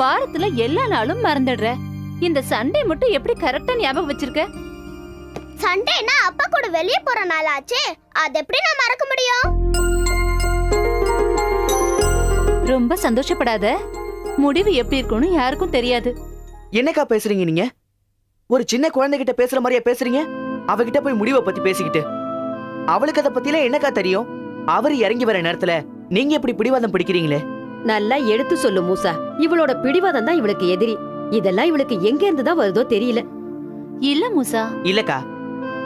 வாரத்துல எல்லா நாளும் மறந்துடுற. இந்த சண்டே மட்டும் எப்படி கரெக்டா ஞாபகம் வச்சிருக்க? சண்டேனா அப்பா கூட வெளிய போற நாள் ஆச்சு அது எப்படி நான் மறக்க முடியும்? ரொம்ப சந்தோஷப்படாத. முடிவு எப்படி இருக்கும்னு யாருக்கும் தெரியாது. என்னக்கா பேசுறீங்க நீங்க? ஒரு சின்ன குழந்தைகிட்ட பேசுற மாதிரியா பேசுறீங்க? அவகிட்ட போய் முடிவை பத்தி பேசிக்கிட்டு. அவளுக்கு அதை பத்திலாம் என்னக்கா தெரியும்? அவர் இறங்கி வர நேரத்துல நீங்க இப்படி பிடிவாதம் பிடிக்கிறீங்களே. நல்லா எடுத்து சொல்லு மூசா. இவளோட பிடிவாதம் தான் இவளுக்கு எதிரி. இதெல்லாம் இவளுக்கு எங்க இருந்து தான் வருதோ தெரியல. இல்ல மூசா. இல்லக்கா.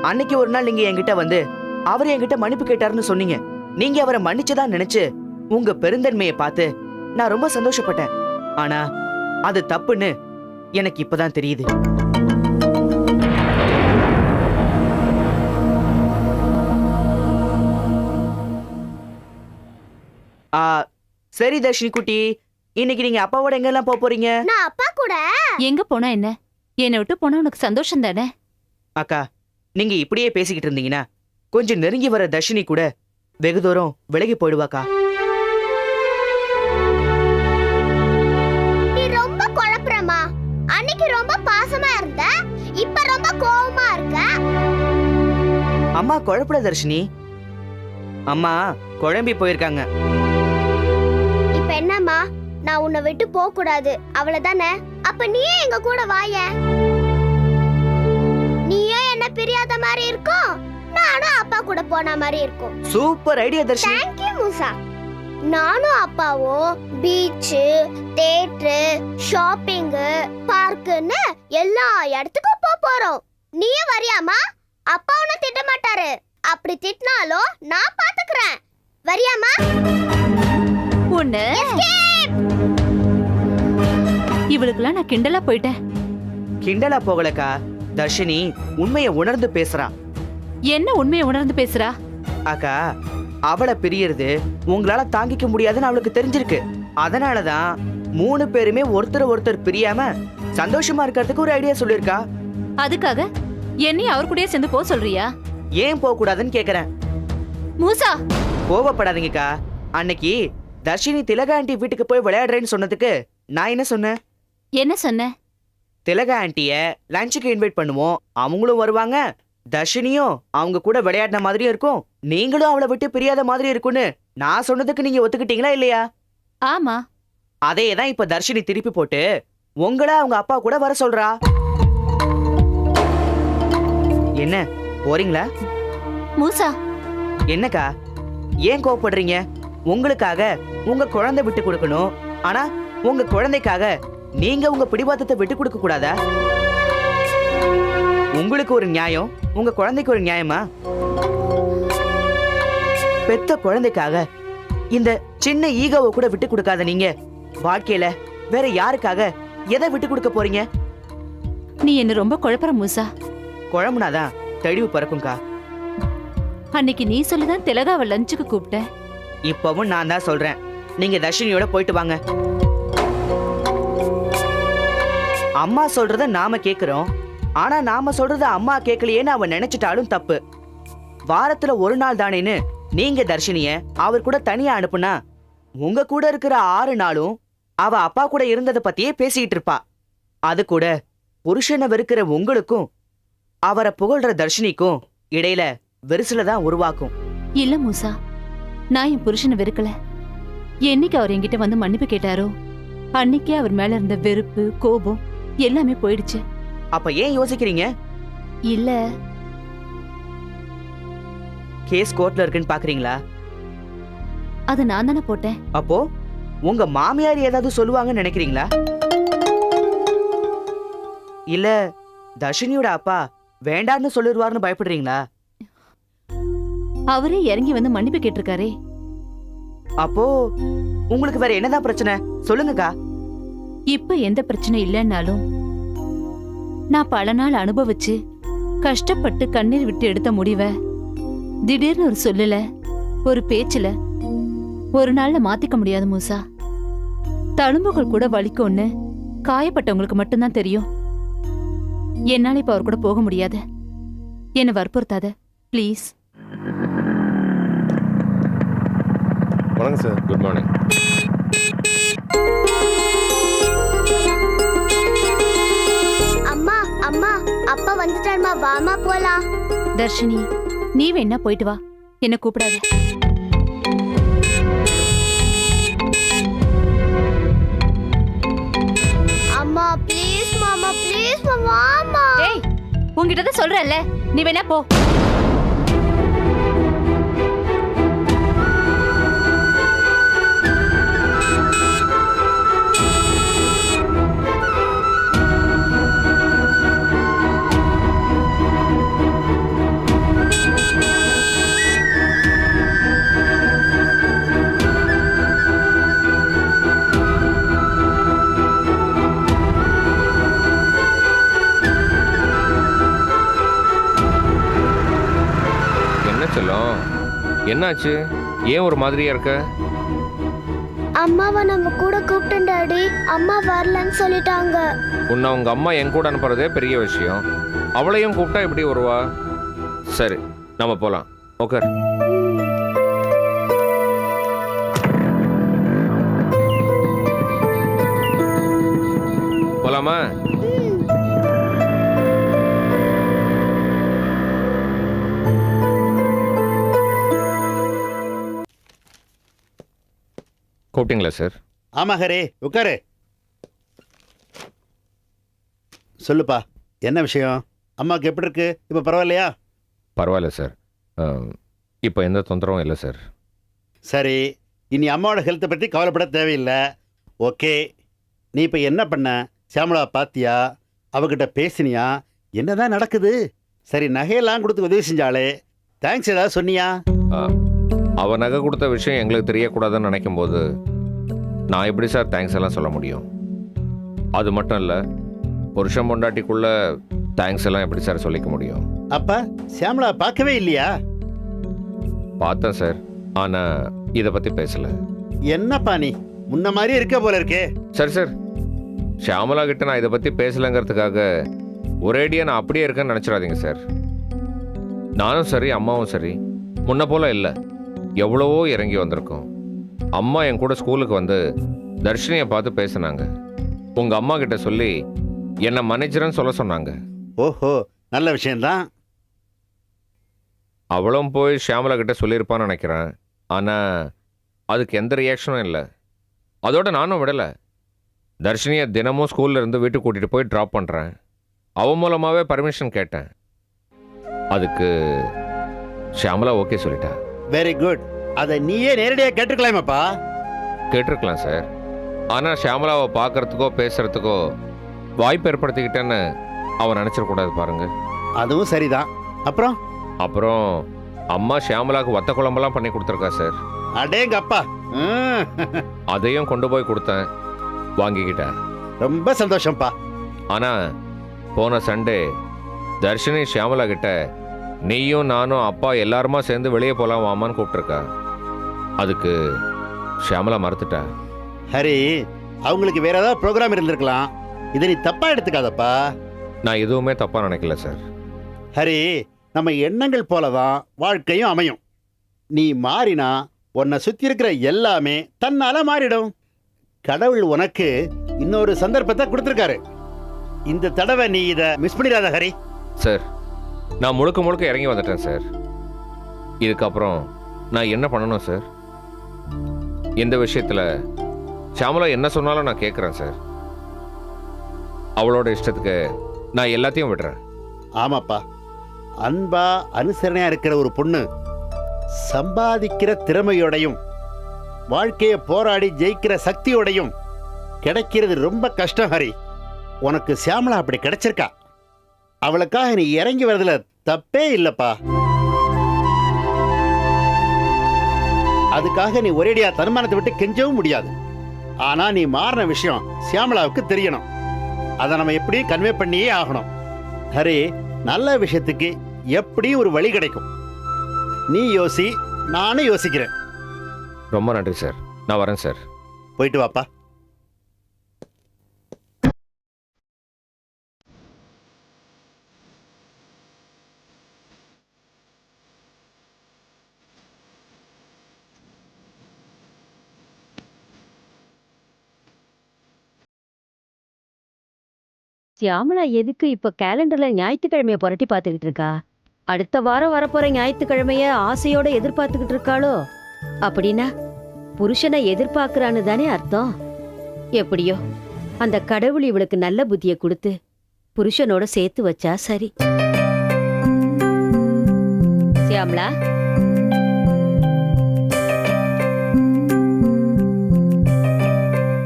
அன்னைக்கு ஒரு நாள் நீங்க என்கிட்ட வந்து அவர் என்கிட்ட மன்னிப்பு கேட்டாருன்னு சொன்னீங்க. நீங்க அவரை மன்னிச்சதா நினைச்சு உங்க பெருந்தன்மையை பார்த்து நான் ரொம்ப சந்தோஷப்பட்டேன். ஆனா அது தப்புன்னு எனக்கு இப்பதான் தெரியுது. ஆ சரி தர்ஷினி குட்டி இன்னைக்கு நீங்க அப்பாவோட எங்கெல்லாம் போக போறீங்க? நான் அப்பா கூட. எங்க போனா என்ன? என்னை விட்டு போனா உனக்கு சந்தோஷம் தானே? அக்கா நீங்க இப்படியே பேசிக்கிட்டு இருந்தீங்கன்னா கொஞ்சம் நெருங்கி வர தர்ஷினி கூட வெகு தூரம் விலகி போயிடுவாக்கா. நீ ரொம்ப குழப்புறமா அன்னைக்கு ரொம்ப பாசமா இருந்த இப்ப ரொம்ப கோவமா இருக்க. அம்மா குழப்பல தர்ஷினி. அம்மா குழம்பி போயிருக்காங்க. என்னம்மா நான் உன்னை விட்டு போக கூடாது அவ்வளவுதானே? அப்ப நீயே எங்க கூட வாய? நீயே என்ன பிரியாத மாதிரி இருக்கும்? நானும் அப்பா கூட போன மாதிரி இருக்கும். Super idea Darshini. Thank you Moosa. நானும் அப்பாவும் பீச்சு தேட்டரு ஷாப்பிங்கு பார்க்குன்னு எல்லா இடத்துக்கும் போக போறோம். நீயும் வரியாமா அப்பா உன்னை திட்ட மாட்டாரு அப்படி திட்டினாலும் நான் பாத்துக்கிறேன். வரியாமா ஒண்ணு. இவளுக்கெல்லாம் நான் கிண்டலா போயிட்டேன். கிண்டலா போகலக்கா. தர்ஷினி உண்மையை உணர்ந்து பேசுறான் என்ன உண்மையை உணர்ந்து பேசுறா? அக்கா அவளை பிரியறது உங்களால தாங்கிக்க முடியாதுன்னு அவளுக்கு தெரிஞ்சிருக்கு. அதனாலதான் மூணு பேருமே ஒருத்தர் ஒருத்தர் பிரியாம சந்தோஷமா இருக்கிறதுக்கு ஒரு ஐடியா சொல்லிருக்கா அதுக்காக என்னையும் அவர் கூடயே சேர்ந்து போக சொல்றியா? ஏன் போக கூடாதுன்னு கேக்குறேன். மூசா! கோவப்படாதீங்கக்கா. அன்னைக்கு தர்ஷினி திலகா ஆண்டி வீட்டுக்கு போய் விளையாடுறேன்னு சொன்னதுக்கு நான் என்ன சொன்னேன் என்ன சொன்ன? திலகா ஆண்டிய லஞ்சுக்கு இன்வைட் பண்ணுவோம். அவங்களும் வருவாங்க. தர்ஷினியும் அவங்க கூட விளையாடின மாதிரியும் இருக்கும். நீங்களும் அவளை விட்டு பிரியாத மாதிரி இருக்கும்னு நான் சொன்னதுக்கு நீங்க ஒத்துக்கிட்டீங்களா இல்லையா? ஆமா. அதே தான் இப்ப தர்ஷினி திருப்பி போட்டு உங்கள அவங்க அப்பா கூட வர சொல்றா. என்ன போறீங்களா? மூசா. என்னக்கா? ஏன் கோவப்படுறீங்க? உங்களுக்காக உங்க குழந்தை விட்டு கொடுக்கணும். ஆனா உங்க குழந்தைக்காக நீங்க உங்க பிடிவாதத்தை விட்டு கொடுக்க கூடாதா? உங்களுக்கு ஒரு நியாயம் உங்க குழந்தைக்கு ஒரு நியாயமா? பெத்த குழந்தைக்காக இந்த சின்ன ஈகோவை கூட விட்டு கொடுக்காத நீங்க. வாழ்க்கையில வேற யாருக்காக எதை விட்டு கொடுக்க போறீங்க? நீ என்ன ரொம்ப குழப்பற மூசா. குழம்புனாதான் தெளிவு பிறக்கும்க்கா. அன்னைக்கு நீ சொல்லிதான் திலகாவை லஞ்சுக்கு கூப்பிட்டேன். இப்பவும் நான் தான் சொல்றேன். நீங்க தர்ஷினியோட போயிட்டு வாங்க. அம்மா சொல்றத நாம கேக்குறோம். ஆனா நாம சொல்றத அம்மா கேட்கலையேன்னு அவன் நினைச்சிட்டாலும் தப்பு. வாரத்துல ஒரு நாள் தானேன்னு நீங்க தர்ஷினிய அவர் கூட தனியா அனுப்புனா உங்க கூட இருக்கிற ஆறு நாளும் அவ அப்பா கூட இருந்தத பத்தியே பேசிக்கிட்டு இருப்பா. அது கூட புருஷனை வெறுக்கிற உங்களுக்கும் அவரை புகழ்ற தர்ஷினிக்கும் இடையில விரிசல தான் உருவாக்கும். இல்ல மூசா. நான் என் புருஷனை வெறுக்கல. என்னைக்கு அவர் என்கிட்ட வந்து மன்னிப்பு கேட்டாரோ அன்னைக்கே அவர் மேல இருந்த வெறுப்பு கோபம் எல்லாமே போயிடுச்சு. அப்ப ஏன் யோசிக்கிறீங்க? இல்ல. கேஸ் கோர்ட்ல இருக்குன்னு பாக்குறீங்களா? அது நான் தானே போட்டேன். அப்போ உங்க மாமியார் ஏதாவது சொல்லுவாங்கன்னு நினைக்கிறீங்களா? இல்ல தர்ஷினியோட அப்பா வேண்டான்னு சொல்லிடுவாருன்னு பயப்படுறீங்களா? அவரே இறங்கி வந்து மன்னிப்பு கேட்டிருக்காரே. அப்போ உங்களுக்கு வேற என்னதான் பிரச்சனை? சொல்லுங்கக்கா. இப்ப எந்த பிரச்சனை இல்லைன்னாலும் நான் பல நாள் அனுபவிச்சு கஷ்டப்பட்டு கண்ணீர் விட்டு எடுத்த முடிவை திடீர்னு ஒரு சொல்லல ஒரு பேச்சுல ஒரு நாள்ல மாத்திக்க முடியாது மூசா. தழும்புகள் கூட வலிக்கும்னு காயப்பட்டவங்களுக்கு மட்டும்தான் தெரியும். என்னால இப்ப அவர் கூட போக முடியாது. என்னை வற்புறுத்தாத ப்ளீஸ். வணக்கம் சார். குட் மார்னிங் அம்மா அம்மா அப்பா வந்துட்டாருமா வாமா போலாம். தர்ஷினி நீ வேணா போயிட்டு வா. என்ன கூப்பிடாத. அம்மா ப்ளீஸ் மாமா ப்ளீஸ் மாமா ஏய் உன்கிட்ட தான் சொல்றேன்ல. நீ வேணா போ. என்னாச்சு? ஏன் ஒரு மாதிரியா இருக்க? அம்மாவை நம்ம கூட கூப்பிட்டேன் டாடி. அம்மா வரலன்னு சொல்லிட்டாங்க. உன்னை உங்க அம்மா என் கூட அனுப்புறதே பெரிய விஷயம். அவளையும் கூப்பிட்டா எப்படி வருவா? சரி நம்ம போலாம். ஓகே போலாமா? கூப்பிட்டீங்களா சார் ஆமா ஹரே. உட்காரு. சொல்லுப்பா என்ன விஷயம்? அம்மாவுக்கு எப்படி இருக்கு? இப்போ பரவாயில்லையா? பரவாயில்ல சார் இப்போ எந்த தொந்தரவும் இல்லை சார் சரி இனி அம்மாவோட ஹெல்த்தை பற்றி கவலைப்பட தேவையில்லை. ஓகே. நீ இப்போ என்ன பண்ண? சியாமளா பாத்தியா? அவகிட்ட பேசினியா? என்னதான் நடக்குது? சரி நகையெல்லாம் கொடுத்து உதவி செஞ்சாளே. தேங்க்ஸ் ஏதாவது சொன்னியா? அவ நகை கொடுத்த விஷயம் எங்களுக்கு தெரியக்கூடாதுன்னு நினைக்கும் போது நான் எப்படி சார் தேங்க்ஸ் எல்லாம் சொல்ல முடியும்? அது மட்டும் இல்லை புருஷன் பொண்டாட்டிக்குள்ள தேங்க்ஸ் எல்லாம் எப்படி சார் சொல்லிக்க முடியும்? அப்பா சியாமளா பார்க்கவே இல்லையா? பார்த்தேன் சார் ஆனால் இதை பற்றி பேசல. என்னப்பா நீ? முன்ன மாதிரி இருக்க போல இருக்கே. சரி சார் ஷியாமலா கிட்ட நான் இதை பற்றி பேசலைங்கிறதுக்காக ஒரேடியாக நான் அப்படியே இருக்கேன்னு நினச்சிடாதீங்க சார். நானும் சரி அம்மாவும் சரி முன்ன போல இல்லை. எவ்வளவோ இறங்கி வந்திருக்கோம். அம்மா என் கூட ஸ்கூலுக்கு வந்து தர்ஷினியை பார்த்து பேசினாங்க. உங்கள் அம்மா கிட்ட சொல்லி என்னை மன்னிச்சிரன்னு சொல்ல சொன்னாங்க. ஓஹோ நல்ல விஷயம்தான். அவளும் போய் ஷியாமலா கிட்ட சொல்லியிருப்பான்னு நினைக்கிறேன். ஆனால் அதுக்கு எந்த ரியாக்ஷனும் இல்லை. அதோட நானும் விடலை. தர்ஷினியை தினமும் ஸ்கூல்ல இருந்து வீட்டுக்கு கூட்டிகிட்டு போய் ட்ராப் பண்ணுறேன் அவன் மூலமாகவே பர்மிஷன் கேட்டேன். அதுக்கு ஷியாமலா ஓகே சொல்லிட்டா. வெரி குட் அதை நீயே நேரடியாக கேட்டுக்கலாமப்பா கேட்டிருக்கலாம் சார் ஆனால் ஷியாமலாவை பார்க்கறதுக்கோ பேசுறதுக்கோ வாய்ப்பு ஏற்படுத்திக்கிட்டேன்னு அவன் நினச்சிடக்கூடாது பாருங்க. அதுவும் சரிதான். அப்புறம்? அப்புறம் அம்மா ஷியாமலாவுக்கு வத்த குழம்பெல்லாம் பண்ணி கொடுத்துருக்கா சார் அடேங்க அப்பா அதையும் கொண்டு போய் கொடுத்தேன். வாங்கிக்கிட்டேன். ரொம்ப சந்தோஷம்ப்பா. ஆனால் போன சண்டே தர்ஷினி ஷியாமலா கிட்ட நீயும் நானும் அப்பா எல்லாருமா சேர்ந்து வெளியே போகலாம் வாமான்னு கூப்பிட்டுருக்கா. அதுக்கு ஷியாமலா மறுத்துட்டா. ஹரி அவங்களுக்கு வேற ஏதாவது ப்ரோக்ராம் இருந்திருக்கலாம். இதை நீ தப்பா எடுத்துக்காதப்பா. நான் எதுவுமே தப்பாக நினைக்கல சார். ஹரி நம்ம எண்ணங்கள் போல தான் வாழ்க்கையும் அமையும். நீ மாறினா உன்னை சுத்தி இருக்கிற எல்லாமே தன்னால மாறிடும். கடவுள் உனக்கு இன்னொரு சந்தர்ப்பத்தை கொடுத்துருக்காரு. இந்த தடவை நீ இதை மிஸ் பண்ணிடாத ஹரி. சார் நான் முழுக்க முழுக்க இறங்கி வந்துட்டேன் சார் இதுக்கப்புறம் நான் என்ன பண்ணணும் சார் இந்த விஷயத்தில் ஷியாமலா என்ன சொன்னாலும் நான் கேட்குறேன் சார் அவளோட இஷ்டத்துக்கு நான் எல்லாத்தையும் விடுறேன். ஆமாப்பா. அன்பா அனுசரணையாக இருக்கிற ஒரு பொண்ணு சம்பாதிக்கிற திறமையோடையும் வாழ்க்கையை போராடி ஜெயிக்கிற சக்தியோடையும் கிடைக்கிறது ரொம்ப கஷ்டம் ஹரி. உனக்கு சியாமலா அப்படி கிடைச்சிருக்கா? அவளுக்காக நீ இறங்கி வரதுல தப்பே இல்லப்பா. அதுக்காக நீ ஒரேடியா தன்மானத்தை விட்டு கெஞ்சவும் முடியாது. ஆனா நீ மாறின விஷயம் சியாமளாவுக்கு தெரியணும். அதை நம்ம எப்படியும் கன்வே பண்ணியே ஆகணும். ஹரி நல்ல விஷயத்துக்கு எப்படியும் ஒரு வழி கிடைக்கும்? நீ யோசி நானும் யோசிக்கிறேன். ரொம்ப நன்றி சார். நான் வரேன் சார். போயிட்டு வாப்பா. சியாமலா எதுக்கு இப்ப கேலண்டர்ல ஞாயிற்றுக்கிழமைய புரட்டி பார்த்துக்கிட்டு இருக்கா? அடுத்த வாரம் வரப்போற ஞாயிற்றுக்கிழமைய ஆசையோட எதிர்பார்த்துக்கிட்டு இருக்காளோ? அப்படின்னா புருஷனை எதிர்பார்க்கறான்னு தானே அர்த்தம்? எப்படியோ அந்த கடவுள் இவளுக்கு நல்ல புத்திய கொடுத்து புருஷனோட சேர்த்து வச்சா சரி. சியாமலா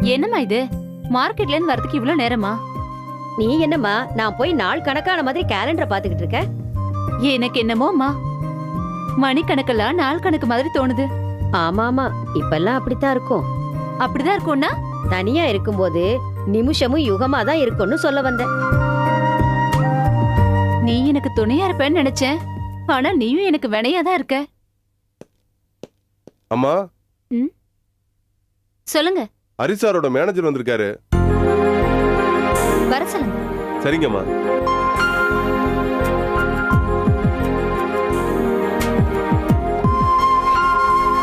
என்னம்மா இது? மார்க்கெட்ல இருந்து வரதுக்கு இவ்வளவு நேரமா? நீ என்னம்மா நான் போய் நாள் கணக்கான மாதிரி கேலண்டரை பார்த்துக்கிட்டு இருக்க? எனக்கு என்னமோம்மா மணிக்கணக்கெல்லாம் நாள் கணக்கு மாதிரி தோணுது. ஆமா ஆமா இப்பெல்லாம் அப்படித்தான் இருக்கும். அப்படிதான் இருக்கும்னா? தனியா இருக்கும்போது நிமிஷமும் யுகமா தான் இருக்கும்னு சொல்ல வந்தேன் நீ எனக்கு துணையா இருப்பேன்னு நினைச்சேன். ஆனா நீயும் எனக்கு வினையா தான் இருக்க. அம்மா? சொல்லுங்க. ஹரிசாரோட மேனேஜர் வந்திருக்காரு. வர சொல்லுங்க சரிங்கம்மா.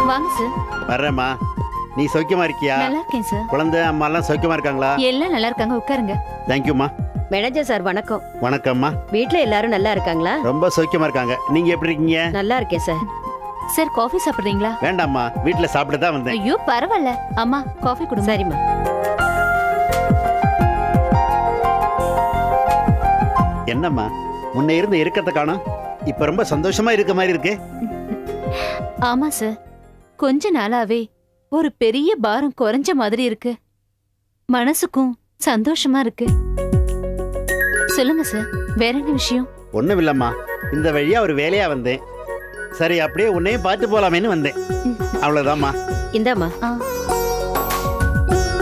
வாங்க சார் வர்றேம்மா. நீ சௌக்கியமா இருக்கியா? நல்லா இருக்கேன் சார் குழந்தை அம்மா எல்லாம் சௌக்கியமா இருக்காங்களா? எல்லாம் நல்லா இருக்காங்க. உட்காருங்க. தேங்க்யூம்மா மேனேஜர் சார் வணக்கம். வணக்கம்மா. வீட்ல எல்லாரும் நல்லா இருக்காங்களா? ரொம்ப சௌக்கியமா இருக்காங்க. நீங்க எப்படி இருக்கீங்க? நல்லா இருக்கேன் சார் சார் காஃபி சாப்பிடுறீங்களா? வேண்டாம்மா. வீட்டுல சாப்பிட்டு தான் வந்தேன். ஐயோ பரவாயில்ல. அம்மா காஃபி கொடுங்க. சரிம்மா. என்னம்மா? முன்ன இருந்த இருக்கத்தை காணோம் இப்ப ரொம்ப சந்தோஷமா இருக்க மாதிரி இருக்கு. ஆமா சார் கொஞ்ச நாளாவே ஒரு பெரிய பாரம் குறைஞ்ச மாதிரி இருக்கு. மனசுக்கும் சந்தோஷமா இருக்கு. சொல்லுங்க சார் வேற என்ன விஷயம்? ஒண்ணும் இல்லம்மா. இந்த வழியா ஒரு வேலையா வந்தேன். சரி அப்படியே உன்னையும் பார்த்து போலாமேன்னு வந்தேன். அவ்வளவுதாம்மா. இந்தாம்மா.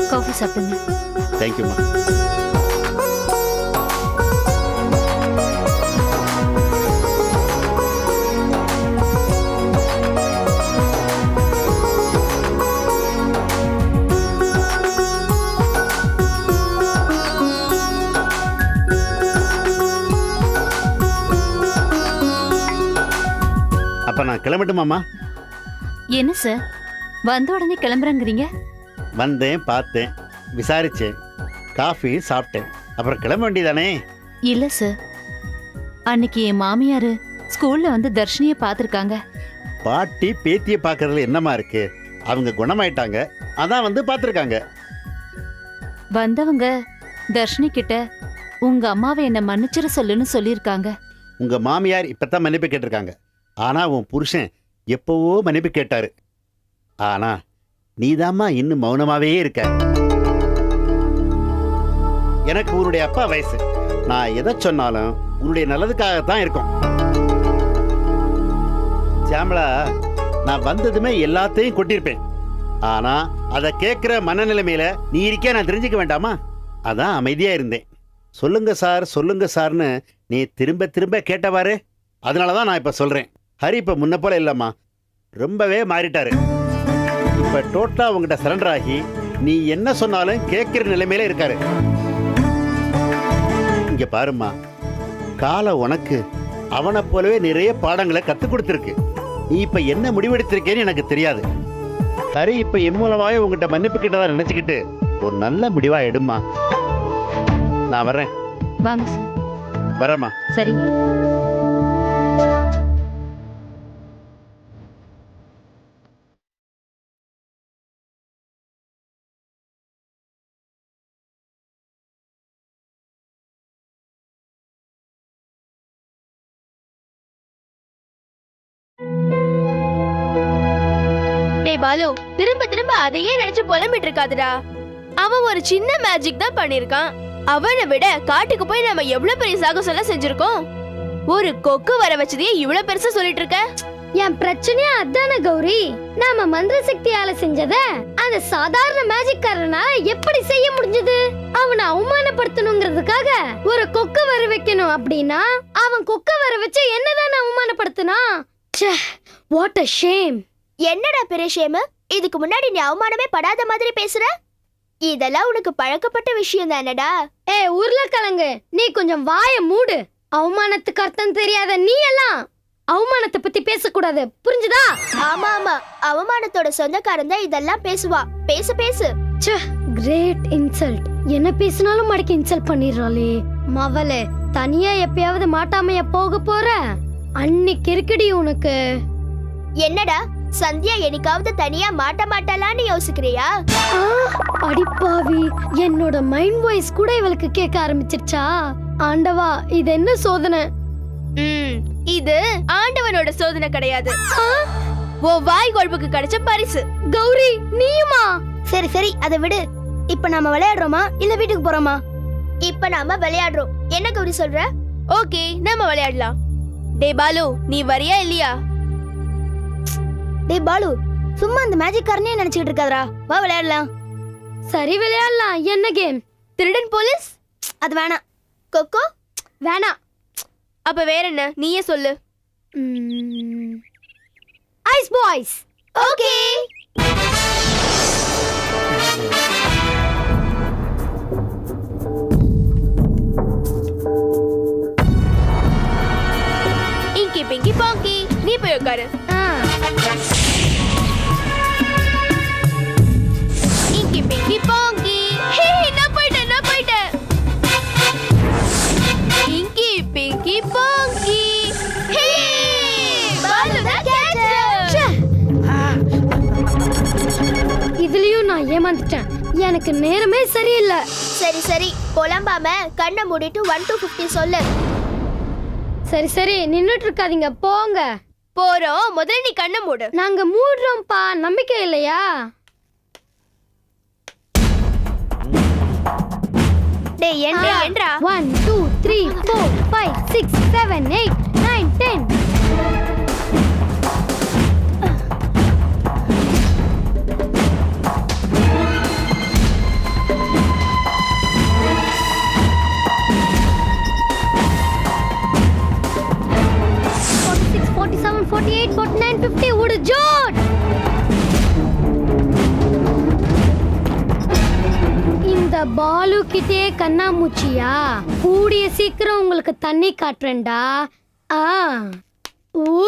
காஃபி சாப்பிடுங்க. தேங்க்யூம்மா நான் கிளம்பட்டுமாம்மா என்ன சார் வந்த உடனே கிளம்புறேங்கிறீங்க? வந்தேன் பார்த்தேன் விசாரிச்சேன் காஃபி சாப்பிட்டேன். அப்புறம் கிளம்ப வேண்டியதானே? இல்ல சார் அன்னைக்கு என் மாமியாரு ஸ்கூல்ல வந்து தர்ஷினிய பாத்திருக்காங்க பாட்டி பேத்தியை பார்க்கறதுல என்னமா இருக்கு? அவங்க குணமாயிட்டாங்க. அதான் வந்து பார்த்துருக்காங்க. வந்தவங்க தர்ஷினி கிட்ட உங்க அம்மாவை என்ன மன்னிச்சிட சொல்லுன்னு சொல்லியிருக்காங்க. உங்க மாமியார் இப்பதான் மன்னிப்பு கேட்டிருக்காங்க. ஆனா உன் புருஷன் எப்பவோ மன்னிப்பு கேட்டாரு. ஆனா நீதாம்மா இன்னும் மௌனமாவே இருக்க. எனக்கு உன்னுடைய அப்பா வயசு. நான் எதை சொன்னாலும் உன்னுடைய நல்லதுக்காகத்தான் இருக்கும். சியாமளா நான் வந்ததுமே எல்லாத்தையும் கொட்டியிருப்பேன். ஆனா அதை கேட்கிற மனநிலைமையில நீ இருக்கியா நான் தெரிஞ்சுக்க வேண்டாமா? அதான் அமைதியா இருந்தேன். சொல்லுங்க சார் சொல்லுங்க சார்னு நீ திரும்ப திரும்ப கேட்டவாரு அதனால தான் நான் இப்போ சொல்கிறேன் ஹரி இப்போ முன்ன போல இல்லைம்மா. ரொம்பவே மாறிட்டாரு. இப்போ டோட்டலாக உங்ககிட்ட சரண்டர் ஆகி நீ என்ன சொன்னாலும் கேட்குற நிலைமையில இருக்காரு. இங்கே பாரும்மா காலம் உனக்கு அவனை போலவே நிறைய பாடங்களை கற்றுக் கொடுத்துருக்கு. நீ இப்போ என்ன முடிவெடுத்திருக்கேன்னு எனக்கு தெரியாது. ஹரி இப்போ என் மூலமாகவே உங்ககிட்ட மன்னிப்பு கிட்டதா நினச்சிக்கிட்டு ஒரு நல்ல முடிவாக எடும்மா. நான் வரேன் வாங்க சார். வரேம்மா. சரிங்க. டேய் பாலு திரும்ப திரும்ப அதையே நினைச்சு புலம்பிட்டு இருக்காதுடா அவன் ஒரு சின்ன மேஜிக் தான் பண்ணிருக்கான் அவனை விட காட்டுக்கு போய் நம்ம எவ்வளவு பெரிய சாகசம்லாம் செஞ்சிருக்கோம்? ஒரு கொக்கு வர வச்சதையே இவ்வளவு பெருசா சொல்லிட்டு இருக்க என் பிரச்சனையே அதான கௌரி? நாம மந்திர சக்தியால செஞ்சத அந்த சாதாரண மேஜிக்காரனால எப்படி செய்ய முடிஞ்சது? அவனை அவமானப்படுத்தணுங்கிறதுக்காக ஒரு கொக்க வர வைக்கணும் அப்படின்னா அவன் கொக்க வர வச்சு என்னதான அவமானப்படுத்தினா வாட் அ ஷேம் என்னடா பெரிய இதுக்கு முன்னாடி நீ அவமானமே படாத மாதிரி பேசுற? இதெல்லாம் உனக்கு பழக்கப்பட்ட விஷயம் தானடா. ஏ உருளைக்கிழங்கு நீ கொஞ்சம் வாய மூடு. அவமானத்துக்கு அர்த்தம் தெரியாத நீ எல்லாம் அவமானத்தை பத்தி பேசக்கூடாது. புரிஞ்சுதா? ஆமா ஆமா. அவமானத்தோட சொந்தக்காரன் தான் இதெல்லாம் பேசுவா. பேசு பேசு. கிரேட் இன்சல்ட் என்ன பேசினாலும் மடக்கி இன்சல்ட் பண்ணிடுறாளே. மவளே தனியா எப்பயாவது மாட்டாமையா போக போற? அன்னைக்கு இருக்குடி உனக்கு. என்னடா? சந்தியா என்னைக்காவது தனியா மாட்ட மாட்டாளான்னு யோசிக்கிறியா? ஆ, அடிப்பாவி என்னோட மைண்ட் வாய்ஸ் கூட இவளுக்கு கேட்க ஆரம்பிச்சிருச்சா? ஆண்டவா இது என்ன சோதனை? ம் இது ஆண்டவனோட சோதனை கிடையாது. ஓ வாய் கொழுப்புக்கு கிடைச்ச பரிசு. கௌரி நீயுமா? சரி சரி அதை விடு. இப்ப நாம விளையாடுறோமா? இல்ல வீட்டுக்கு போறோமா? இப்ப நாம விளையாடுறோம். என்ன கௌரி சொல்ற? ஓகே நாம விளையாடலாம். டே பாலு நீ வரியா இல்லையா? டே பாலு சும்மா அந்த மேஜிக் காரனே நினைச்சிட்டு இருக்காதடா. வா விளையாடலாம். சரி விளையாடலாம். என்ன கேம் திருடன் போலீஸ்? அது வேணாம். கொக்கோ? வேணாம். அப்ப வேற என்ன? நீயே சொல்லு. Ice boys okay. Inky pinky ponky நீ போய் உட்காரு ஏமாந்துட்டேன். எனக்கு நேரமே சரியில்லை. சரி சரி. புலம்பாம கண்ணை மூடிட்டு ஒன் டு ஃபிஃப்டி சொல்லு. சரி சரி. நின்னுட்டு இருக்காதீங்க போங்க. போறோம். முதல்ல நீ கண்ணை மூடு. நாங்க மூடுறோம்ப்பா. நம்பிக்கை இல்லையா? டேய் என்றா one two three four five six seven eight nine ten fifty Zord இந்த பாலு கிட்டே கண்ணாமூச்சியா? கூடிய சீக்கிரம் உங்களுக்கு தண்ணி காட்டுறேன்டா. ஆ. ஓ.